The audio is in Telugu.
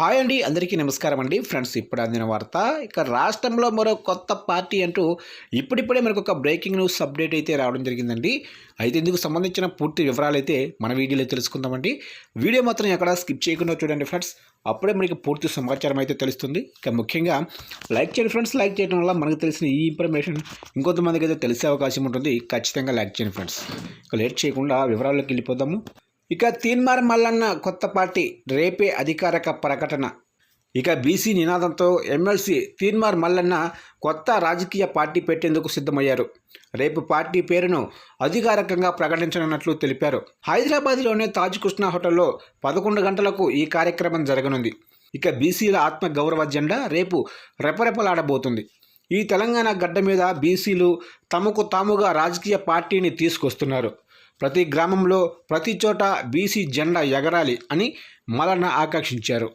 హాయ్ అండి అందరికీ నమస్కారం అండి. ఫ్రెండ్స్ ఇప్పుడు అందిన వార్త ఇక రాష్ట్రంలో మరో కొత్త పార్టీ అంటూ ఇప్పుడిప్పుడే మనకు ఒక బ్రేకింగ్ న్యూస్ అప్డేట్ అయితే రావడం జరిగిందండి. అయితే ఇందుకు సంబంధించిన పూర్తి వివరాలు అయితే మన వీడియోలో తెలుసుకుందామండి. వీడియో మాత్రం ఎక్కడ స్కిప్ చేయకుండా చూడండి ఫ్రెండ్స్. అప్పుడే మనకి పూర్తి సమాచారం అయితే తెలుస్తుంది. ఇక ముఖ్యంగా లైక్ చేయండి ఫ్రెండ్స్. లైక్ చేయడం వల్ల మనకు తెలిసిన ఈ ఇన్ఫర్మేషన్ ఇంకొంతమందికి అయితే తెలిసే అవకాశం ఉంటుంది. ఖచ్చితంగా లైక్ చేయండి ఫ్రెండ్స్. ఇక లేట్ చేయకుండా వివరాల్లోకి వెళ్ళిపోదాము. ఇక తీన్మార్ మల్లన్న కొత్త పార్టీ రేపే అధికారిక ప్రకటన. ఇక బీసీ నినాదంతో ఎమ్మెల్సీ తీన్మార్ మల్లన్న కొత్త రాజకీయ పార్టీ పెట్టేందుకు సిద్ధమయ్యారు. రేపు పార్టీ పేరును అధికారికంగా ప్రకటించనున్నట్లు తెలిపారు. హైదరాబాద్లోని తాజ్ కృష్ణ హోటల్లో పదకొండు గంటలకు ఈ కార్యక్రమం జరగనుంది. ఇక బీసీల ఆత్మ గౌరవ జెండా రేపు రెపరెపలాడబోతుంది. ఈ తెలంగాణ గడ్డ మీద బీసీలు తమకు తాముగా రాజకీయ పార్టీని తీసుకొస్తున్నారు. ప్రతి గ్రామంలో ప్రతి చోట బీసీ జెండా ఎగరాలి అని మలన ఆకాంక్షించారు.